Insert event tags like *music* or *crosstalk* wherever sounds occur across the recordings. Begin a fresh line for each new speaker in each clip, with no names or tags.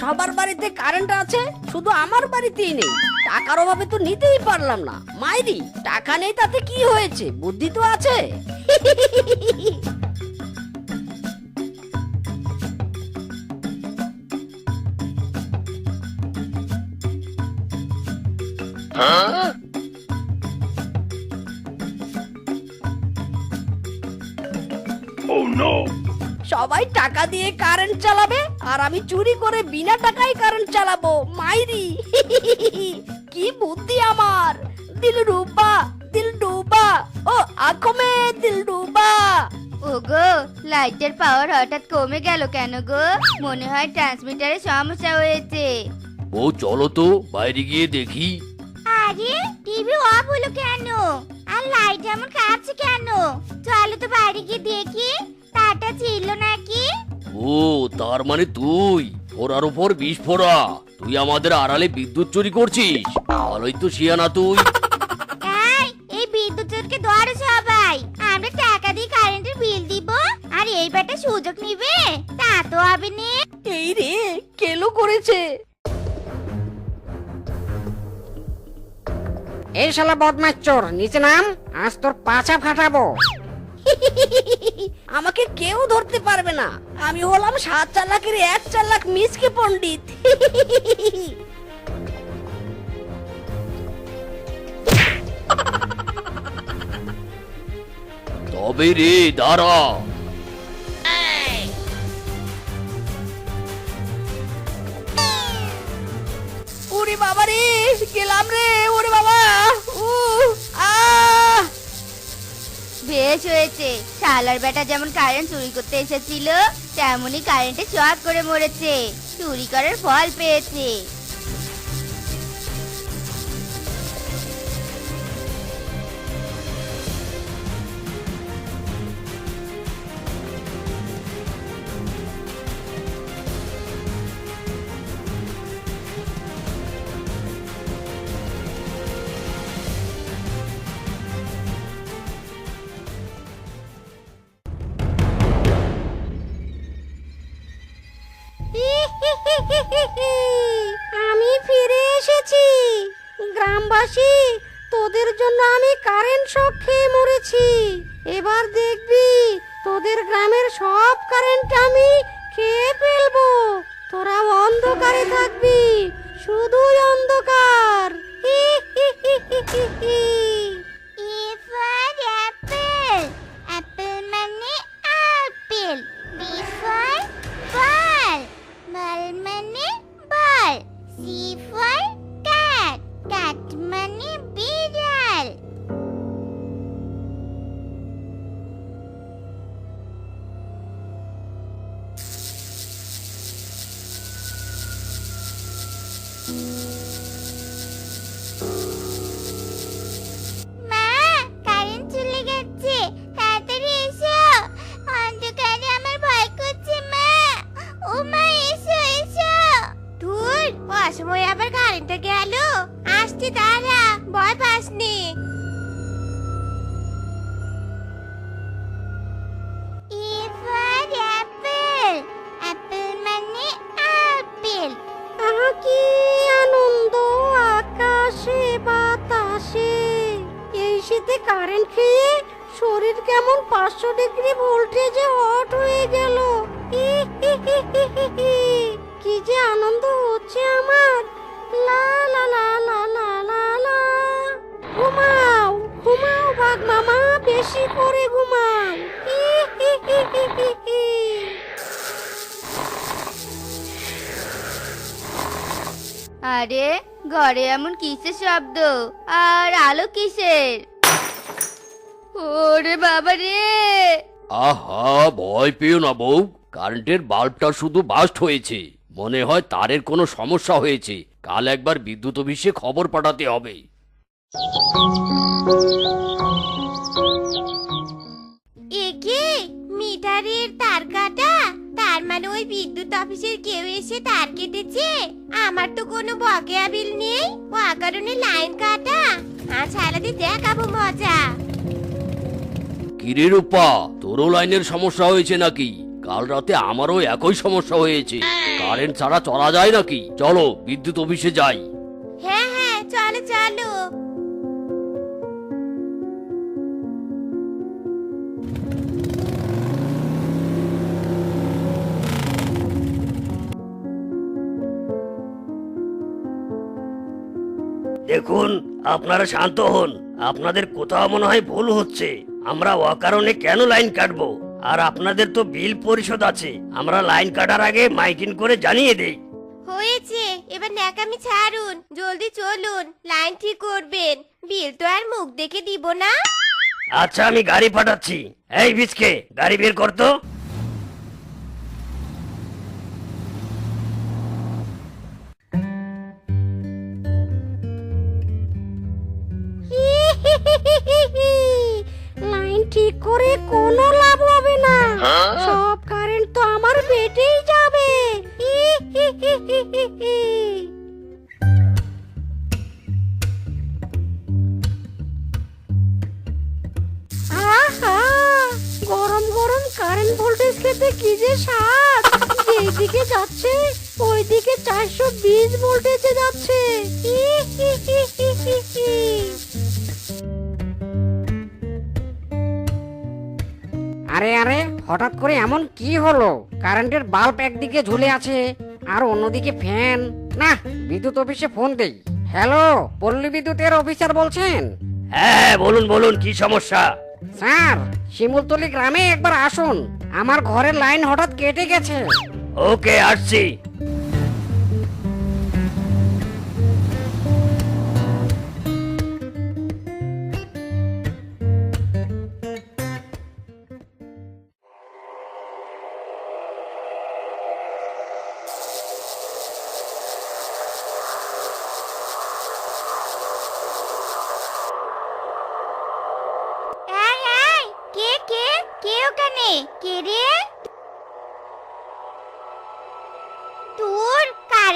সবার বাড়িতে কারেন্ট আছে, শুধু আমার বাড়িতেই নেই। টাকার অভাবে তো নিতেই পারলাম না। মাইরি, টাকা নেই তাতে কি হয়েছে? বুদ্ধি তো আছে। সবাই টাকা দিয়ে কারেন্ট চালাবে আর আমি চুরি করে বিনা টাকায় কারেন্ট চালাবো। মাইরি *laughs* কি বুদ্ধি আমার। দিল ডুবা দিল ডুবা। ও আঁখো মে দিল ডুবা।
ওগো লাইটের পাওয়ার হঠাৎ কমে গেল কেন গো? মনে হয় ট্রান্সমিটারে সমস্যা হয়েছে।
ও চলো তো বাইরে গিয়ে দেখি।
আরে টিভি অফ হলো কেন? আর লাইট এমন কাঁপছে কেন? চলো তো বাইরে গিয়ে দেখি। তারটা ছিল নাকি?
ও তার মানে তুই। ফোরার উপর বিষ ফোরা তুই আমাদের আড়ালে বিদ্যুৎ চুরি করছিস। ভালোই তো শিয়ানা তুই।
এই এই বিদ্যুৎ চোরকে ধরো সবাই। আমরা টাকা দিয়ে কারেন্টের বিল দিব। আর এই ব্যাটা সুযোগ নিবে? তা তো হবে না।
এই রে কেলো করেছে?
এই শালা বদমাস চোর নিচে নাম। আজ তোর পাছা ফাটাবো।
আমাকে কেউ ধরতে পারবে না। আমি হলাম সাত চালাকের এক চালাক মিসকে পণ্ডিত।
তবে রে দাঁড়া।
ওরে বাবা রে গেলাম রে ওরে বাবা।
বেশ হয়েছে। শালার বেটা যেমন কারেন্ট চুরি করতে এসেছিল, তেমনই কারেন্টে চট করে মরেছে। চুরি করার ফল পেয়েছে।
আমি ফিরে এসেছি। গ্রামবাসী, তোদের জন্য আমি কারেন্ট শক খেয়ে মরেছি। এবার দেখবি, তোদের গ্রামের সব কারেন্ট আমি খেয়ে ফেলব। তোরা অন্ধকারে থাকবি, শুধুই অন্ধকার। হি হি হি হি হি এই শীতে কারেন্ট খেয়ে শরীর কেমন পাঁচশো ডিগ্রি ভোল্টেজে হয়ে বেশি করে ঘুমাও হি।
আরে ঘরে এমন কিসের শব্দ? আর আলো কিসের? ওরে বাবা রে!
আহা ভয় পেও না বউ। কারেন্টের বাল্বটা শুধু বাস্ট হয়েছে। মনে হয় তারের কোনো সমস্যা হয়েছে। কাল একবার বিদ্যুৎ অফিসে খবর পাঠাতে হবে।
একে মিটারের তার কাটা তার মানে ওই বিদ্যুৎ অফিসের কেউ এসে তার কেটেছে। আমার তো কোনো বকেয়া বিল নেই ও কারণে লাইন কাটা। আজ সারাদিন দেখাবো মজা।
কিরে রূপা তোরও লাইনের সমস্যা হয়েছে নাকি? কাল রাতে আমারও একই সমস্যা হয়েছে। কারেন্ট ছাড়া চলা যায় নাকি? চলো বিদ্যুৎ অফিসে যাই।
হ্যাঁ হ্যাঁ চলো চলো।
দেখুন আপনারা শান্ত হন। আপনাদের কোথাও মনে হয় ভুল হচ্ছে। আমরা অকারণে কেন লাইন কাটবো? আর আপনাদের তো বিল পরিশোধ আছে। আমরা লাইন কাটার আগে মাইকিং করে জানিয়ে দেই।
হয়েছে। এবার ন্যাকামি ছাড়ুন। জলদি চলুন। লাইন ঠিক করবেন। বিল তো আর মুখ দেখে দিব না।
আচ্ছা আমি গাড়ি পাঠাচ্ছি। এই বিচকে গাড়ি বের করতো
করে কোনো লাভ হবে না। সব কারেন্ট তো আমার পেটেই যাবে। আহা গরম গরম কারেন্ট ভোল্টেজ খেতে কি যে স্বাদ। যেদিকে যাচ্ছে ওইদিকে চারশো বিশ ভোল্টেজে যাচ্ছে।
আরে আরে হঠাৎ করে এমন কি হলো? কারেন্টের বাল্ব একদিকে ঝুলে আছে আর অন্যদিকে ফ্যান। না বিদ্যুৎ অফিসে ফোন দেই। হ্যালো পল্লী বিদ্যুতের অফিসার বলছেন?
হ্যাঁ হ্যাঁ বলুন বলুন কি সমস্যা?
স্যার শিমুলতলি গ্রামে একবার আসুন। আমার ঘরের লাইন হঠাৎ কেটে গেছে।
ওকে আসছি।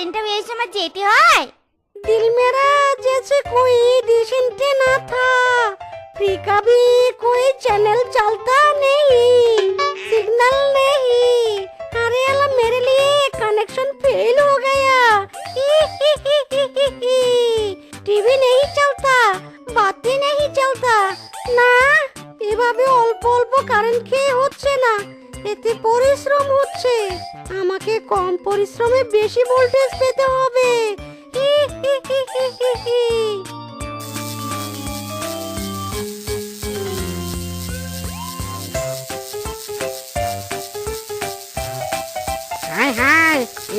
কারেন্টটা এই সময় যেতে হয়
दिल मेरा जैसे कोई डिश एंटीना था फ्री का भी कोई चैनल चलता नहीं सिग्नल नहीं अरे अल्लाह मेरे लिए कनेक्शन फेल हो गया टीवी नहीं चलता বাতি नहीं चलता না এভাবে অল্প অল্প কারেন্ট খেয়ে হচ্ছে না এতে পরিশ্রম হচ্ছে। আমাকে কম পরিশ্রমে বেশি ভোল্টেজ পেতে হবে।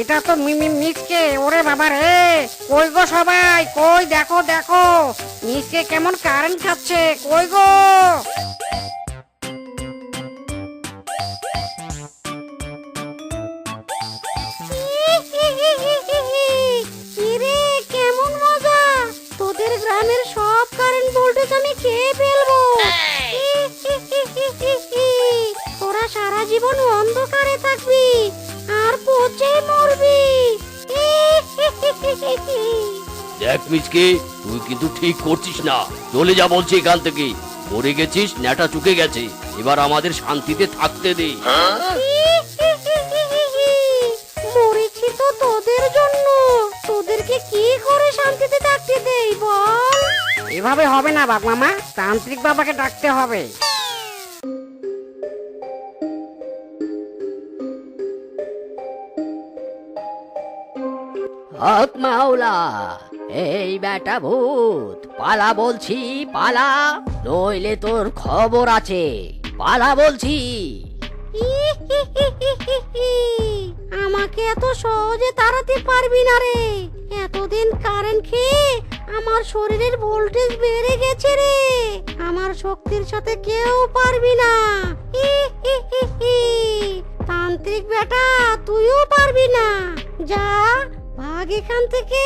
এটা তো মিমি মিসকে। ওরে বাবা রে, কই গো সবাই? কই দেখো দেখো। মিসকে কেমন কারেন্ট খাচ্ছে, কই গো?
গ্রামের সব কারেন্ট ভোল্টেজ আমি খেয়ে ফেলব। তোরা সারা জীবন অন্ধকারে থাকবি আর পচে মরবি।
দেখ মিচকে তুই কিন্তু ঠিক করছিস না। চলে যা বলছি এখান থেকে। মরে গেছিস নেটা চুকে গেছে। এবার আমাদের শান্তিতে থাকতে দে।
তোদের জন্য। তোদেরকে কি করে শান্তিতে থাকতে দেই বল?
এভাবে হবে না বাপ মামা তান্ত্রিক বাবাকে ডাকতে হবে।
হক মাওলা এই বেটা ভূত পালা বলছি পালা। নইলে তোর খবর আছে। পালা বলছি।
আমাকে এত সহজে তাড়াতে পারবি না রে। এতদিন কারেন্ট খেয়ে আমার শরীরের ভোল্টেজ বেড়ে গেছে রে। আমার শক্তির সাথে কেউ পারবি না। তান্ত্রিক বেটা, তুইও পারবি না। যা, ভাগ এখান থেকে।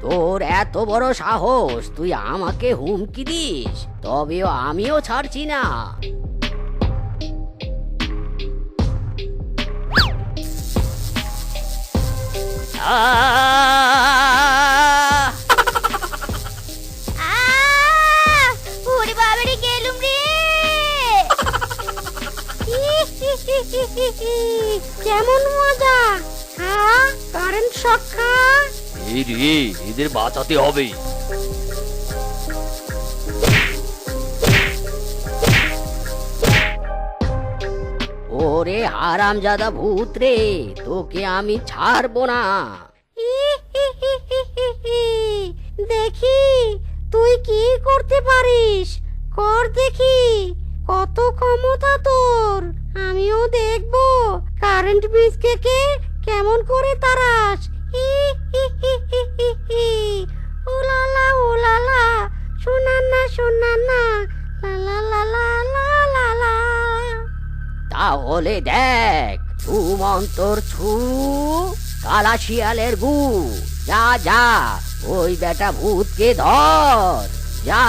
তোর এত বড় সাহস, তুই আমাকে হুমকি দিস, তবেও আমিও ছাড়ছি না।
ওরে বাবারে গেলুম রে *laughs*
কেমন মজা? খা কারেন্ট শক খা
এই রে এদের বাঁচাতে হবে
ওরে হারামজাদা ভূত রে, তোকে আমি ছাড়বো না।
দেখি, তুই কি করতে পারিস? কর দেখি, কত ক্ষমতা তোর। আমিও দেখব কারেন্ট বিজকে কেমন করে তারাস। ওলালা ওলালা, শোনান না শোনান না। লা লা লা লা লা লা লা।
তাহলে দেখ ছু মন্তর ছু কালা শিয়ালের গু। যা যা, ওই বেটা ভূতকে ধর। যা।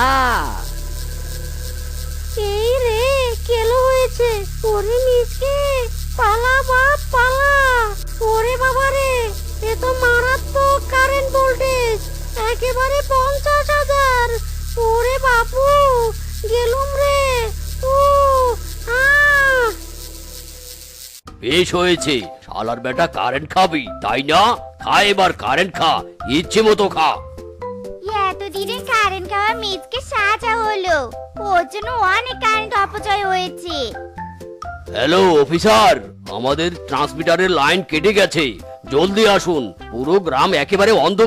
এই রে কেলো হয়েছে? ওরে মিসকে পালা বাপ পালা। ওরে বাবা রে, এ তো মারাত্মক কারেন্ট ভোল্টেজ একেবারে পঞ্চাশ হাজার। ওরে বাপু গেলুম রে। ও আহ
বেশ হয়েছে। শালার বেটা কারেন্ট খাবি তাই না? খা এবার কারেন্ট খা ইচ্ছে মতো খা।
এতদিনে কারেন্ট খাওয়া মিজকে সাজা হলো। ওর জন্য অনেক কারেন্ট অপচয় হয়েছে।
হ্যালো অফিসার আমাদের ট্রান্সমিটারের লাইন কেটে গেছে। জলদি আসুন। পুরো গ্রাম একেবারে অন্ধ